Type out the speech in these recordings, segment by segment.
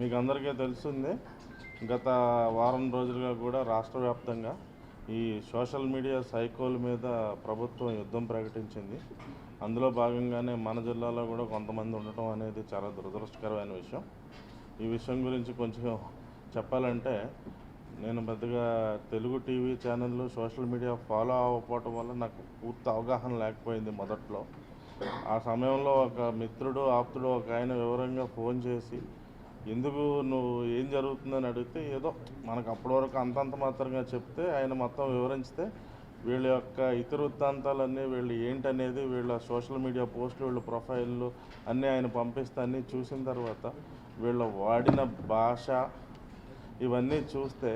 మీకు అందరికీ తెలుస్తుంది గత వారం రోజులుగా కూడా రాష్ట్ర వ్యాప్తంగా ఈ సోషల్ మీడియా సైకోల మీద ప్రభుత్వం యుద్ధం ప్రకటించింది. అందులో భాగంగానే మన జిల్లాలో కూడా కొంతమంది ఉండటం అనేది చాలా దురదృష్టకరమైన విషయం. ఈ విషయం గురించి కొంచెం చెప్పాలంటే నేను పెద్దగా తెలుగు టీవీ ఛానళ్ళు సోషల్ మీడియా ఫాలో అవ్వకపోవటం వల్ల నాకు పూర్తి అవగాహన లేకపోయింది మొదట్లో. ఆ సమయంలో ఒక మిత్రుడు ఆప్తుడు ఒక ఆయన వివరంగా ఫోన్ చేసి ఎందుకు నువ్వు ఏం జరుగుతుందని అడిగితే ఏదో మనకు అప్పటి వరకు అంతంత మాత్రంగా చెప్తే ఆయన మొత్తం వివరించితే వీళ్ళ యొక్క ఇతర వృత్తాంతాలన్నీ వీళ్ళు ఏంటనేది వీళ్ళ సోషల్ మీడియా పోస్టులు వీళ్ళ ప్రొఫైళ్ళు అన్నీ ఆయన పంపిస్తే అన్నీ చూసిన తర్వాత వీళ్ళ వాడిన భాష ఇవన్నీ చూస్తే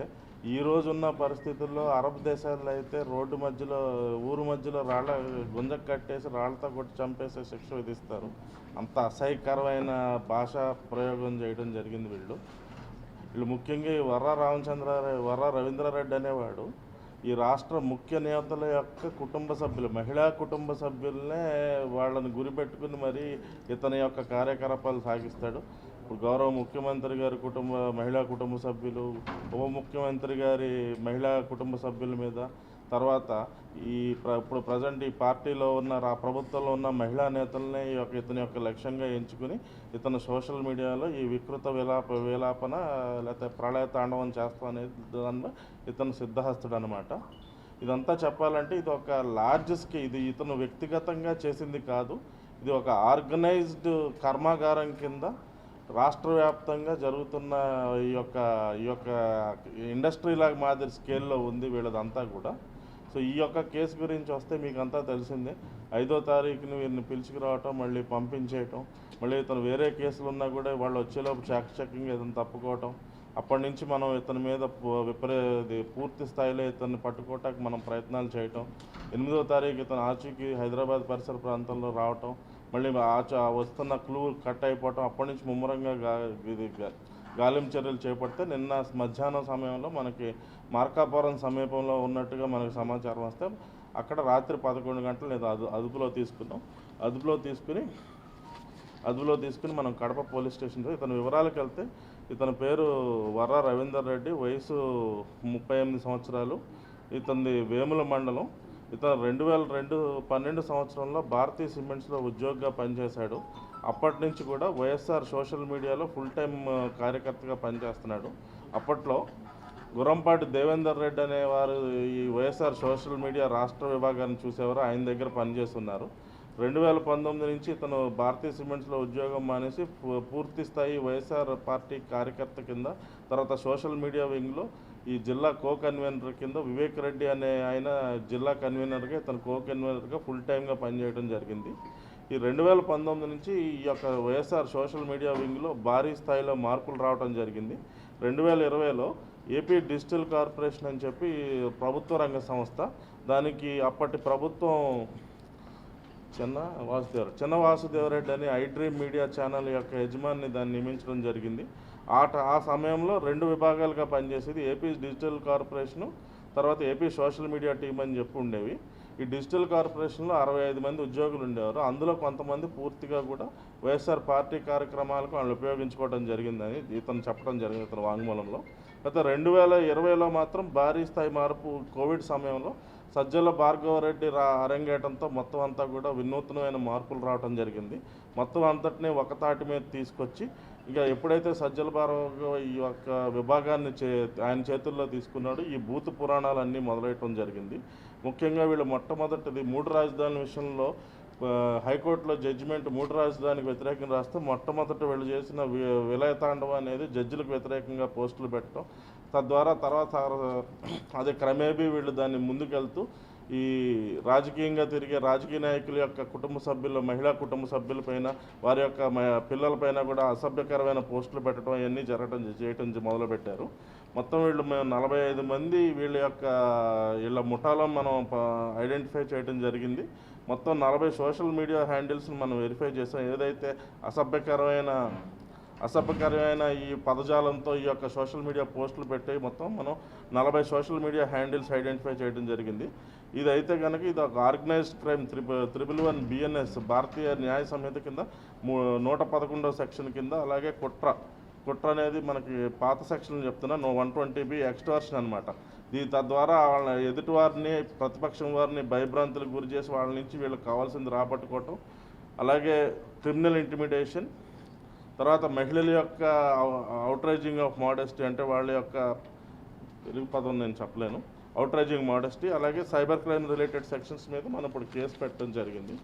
ఈ రోజున్న పరిస్థితుల్లో అరబ్ దేశాల్లో అయితే రోడ్డు మధ్యలో ఊరు మధ్యలో రాళ్ళ గుంజ కట్టేసి రాళ్ళతో కొట్టి చంపేసే శిక్ష విధిస్తారు. అంత అసహ్యకరమైన భాష ప్రయోగం చేయడం జరిగింది వీళ్ళు. వీళ్ళు ముఖ్యంగా ఈ వర్ర రామచంద్ర వర్ర రవీంద్రారెడ్డి అనేవాడు ఈ రాష్ట్ర ముఖ్య నేతల యొక్క కుటుంబ సభ్యులు మహిళా కుటుంబ సభ్యులనే వాళ్ళని గురిపెట్టుకుని మరి ఇతని యొక్క కార్యకలాపాలు సాగిస్తాడు. ఇప్పుడు గౌరవ ముఖ్యమంత్రి గారి కుటుంబ మహిళా కుటుంబ సభ్యులు ఉప ముఖ్యమంత్రి గారి మహిళా కుటుంబ సభ్యుల మీద తర్వాత ఈ ప్ర ఇప్పుడు ప్రజెంట్ ఈ పార్టీలో ఉన్న రా ప్రభుత్వంలో ఉన్న మహిళా నేతలనే ఈ యొక్క ఇతని యొక్క లక్ష్యంగా ఎంచుకుని ఇతను సోషల్ మీడియాలో ఈ వికృత విలాప విలాపన లేకపోతే ప్రళయ తాండవం చేస్తా అనేది దానిలో ఇతను సిద్ధహస్తుడు అనమాట ఇదంతా చెప్పాలంటే ఇది ఒక లార్జ్ ఇది ఇతను వ్యక్తిగతంగా చేసింది కాదు. ఇది ఒక ఆర్గనైజ్డ్ కర్మాగారం కింద రాష్ట్ర వ్యాప్తంగా జరుగుతున్న ఈ యొక్క ఈ యొక్క ఇండస్ట్రీ లాగా మాదిరి స్కేల్లో ఉంది వీళ్ళదంతా కూడా. సో ఈ యొక్క కేసు గురించి వస్తే మీకు అంతా తెలిసిందే. ఐదో తారీఖుని వీరిని పిలుచుకురావటం మళ్ళీ పంపించేయటం మళ్ళీ ఇతను వేరే కేసులు ఉన్నా కూడా వాళ్ళు వచ్చేలోపు చెక్ చెక్కింగ్ ఇతను తప్పుకోవటం. అప్పటి నుంచి మనం ఇతని మీద విపరీ పూర్తి స్థాయిలో ఇతన్ని పట్టుకోవటానికి మనం ప్రయత్నాలు చేయటం. ఎనిమిదో తారీఖు ఇతను ఆచూకీ హైదరాబాద్ పరిసర ప్రాంతంలో రావటం. మళ్ళీ ఆచ వస్తున్న క్లూ కట్ అయిపోవటం అప్పటి నుంచి ముమ్మరంగా ఇది గా- చర్యలు చేపడితే నిన్న మధ్యాహ్నం సమయంలో మనకి మార్కాపురం సమీపంలో ఉన్నట్టుగా మనకు సమాచారం వస్తే అక్కడ రాత్రి పదకొండు గంటలు లేదా అదు అదుపులో తీసుకున్నాం. అదుపులో తీసుకుని అదుపులో తీసుకుని మనం కడప పోలీస్ స్టేషన్లో ఇతని వివరాలకు వెళ్తే ఇతని పేరు వర్ర రవీందర్ రెడ్డి వయసు ముప్పై ఎనిమిది సంవత్సరాలు ఇతనిది వేముల మండలం. ఇతను రెండు వేల రెండు పన్నెండు సంవత్సరంలో భారతీయ సిమెంట్స్లో ఉద్యోగిగా పనిచేశాడు. అప్పటి నుంచి కూడా వైఎస్ఆర్ సోషల్ మీడియాలో ఫుల్ టైం కార్యకర్తగా పనిచేస్తున్నాడు. అప్పట్లో గురంపాటి దేవేందర్ రెడ్డి అనే వారు ఈ వైఎస్ఆర్ సోషల్ మీడియా రాష్ట్ర విభాగాన్ని చూసేవారు. ఆయన దగ్గర పనిచేస్తున్నారు. రెండు వేల పంతొమ్మిది నుంచి ఇతను భారతీయ సిమెంట్స్లో ఉద్యోగం మానేసి పూ- పూర్తి స్థాయి వైఎస్ఆర్ పార్టీ కార్యకర్త కింద తర్వాత సోషల్ మీడియా వింగ్లో ఈ జిల్లా కో కన్వీనర్ కింద వివేక్ రెడ్డి అనే ఆయన జిల్లా కన్వీనర్గా ఇతను కో కన్వీనర్గా ఫుల్ టైమ్గా పనిచేయడం జరిగింది. ఈ రెండు వేల పంతొమ్మిది నుంచి ఈ యొక్క వైఎస్ఆర్ సోషల్ మీడియా వింగ్లో భారీ స్థాయిలో మార్పులు రావడం జరిగింది. రెండు వేల ఇరవైలో ఏపీ డిజిటల్ కార్పొరేషన్ అని చెప్పి ప్రభుత్వ రంగ సంస్థ దానికి అప్పటి ప్రభుత్వం చిన్న వాసుదేవరెడ్డి చిన్న వాసుదేవరెడ్డి అని ఐ డ్రీమ్ మీడియా ఛానల్ యొక్క యజమాని దాన్ని నియమించడం జరిగింది. ఆ ట- ఆ సమయంలో రెండు విభాగాలుగా పనిచేసేది ఏపీ డిజిటల్ కార్పొరేషను తర్వాత ఏపీ సోషల్ మీడియా టీం అని చెప్పి ఉండేవి. ఈ డిజిటల్ కార్పొరేషన్లో అరవై ఐదు మంది ఉద్యోగులు ఉండేవారు. అందులో కొంతమంది పూర్తిగా కూడా వైఎస్ఆర్ పార్టీ కార్యక్రమాలకు వాళ్ళు ఉపయోగించుకోవడం జరిగిందని ఇతను చెప్పడం జరిగింది ఇతను వాంగ్మూలంలో. గత రెండు వేల ఇరవైలో మాత్రం భారీ స్థాయి మార్పు కోవిడ్ సమయంలో సజ్జల భార్గవరెడ్డి రా అరంగేయడంతో మొత్తం అంతా కూడా వినూత్నమైన మార్పులు రావడం జరిగింది. మొత్తం అంతటినీ ఒక తాటి మీద తీసుకొచ్చి ఇక ఎప్పుడైతే సజ్జల భార్గవ ఈ యొక్క విభాగాన్ని చే ఆయన చేతుల్లో తీసుకున్నాడో ఈ భూత పురాణాలన్నీ మొదలయటం జరిగింది. ముఖ్యంగా వీళ్ళు మొట్టమొదటిది మూడు రాజధానుల విషయంలో హైకోర్టులో జడ్జిమెంట్ మూడు రాజధానికి వ్యతిరేకంగా రాస్తే మొట్టమొదట వీళ్ళు చేసిన వి- విలయతాండవం అనేది జడ్జిలకు వ్యతిరేకంగా పోస్టులు పెట్టడం. తద్వారా తర్వాత అదే క్రమేపీ వీళ్ళు దాన్ని ముందుకెళ్తూ ఈ రాజకీయంగా తిరిగే రాజకీయ నాయకుల యొక్క కుటుంబ సభ్యులు మహిళా కుటుంబ సభ్యులపైన వారి యొక్క మ- పిల్లలపైన కూడా అసభ్యకరమైన పోస్టులు పెట్టడం అవన్నీ జరగడం చేయటం మొదలుపెట్టారు. మొత్తం వీళ్ళు మేము నలభై ఐదు మంది వీళ్ళ యొక్క వీళ్ళ ముఠాలో మనం ఐడెంటిఫై చేయడం జరిగింది. మొత్తం నలభై సోషల్ మీడియా హ్యాండిల్స్ని మనం వెరిఫై చేసాం. ఏదైతే అసభ్యకరమైన అసభ్యకరమైన ఈ పదజాలంతో ఈ యొక్క సోషల్ మీడియా పోస్టులు పెట్టి మొత్తం మనం నలభై సోషల్ మీడియా హ్యాండిల్స్ ఐడెంటిఫై చేయడం జరిగింది. ఇది అయితే కనుక ఇది ఒక organised crime triple triple one BNS Bharatiya Nyaya Sanhita కింద నూట పదకొండవ సెక్షన్ కింద అలాగే కుట్ర కుట్ర అనేది మనకి పాత సెక్షన్ చెప్తున్నా no one twenty B extortion అనమాట దీని తద్వారా వాళ్ళ ఎదుటి వారిని ప్రతిపక్షం వారిని భయభ్రాంతులకు గురి చేసి వాళ్ళ నుంచి వీళ్ళకి కావాల్సింది రాబట్టుకోవటం అలాగే క్రిమినల్ ఇంటిమిడేషన్ తర్వాత మహిళల యొక్క అవుట్రైజింగ్ ఆఫ్ మోడెస్టీ అంటే వాళ్ళ యొక్క తెలుగు పదం నేను చెప్పలేను. అవుట్రైజింగ్ మోడెస్టీ అలాగే సైబర్ క్రైమ్ రిలేటెడ్ సెక్షన్స్ మీద మనం ఇప్పుడు కేసు పెట్టడం జరిగింది.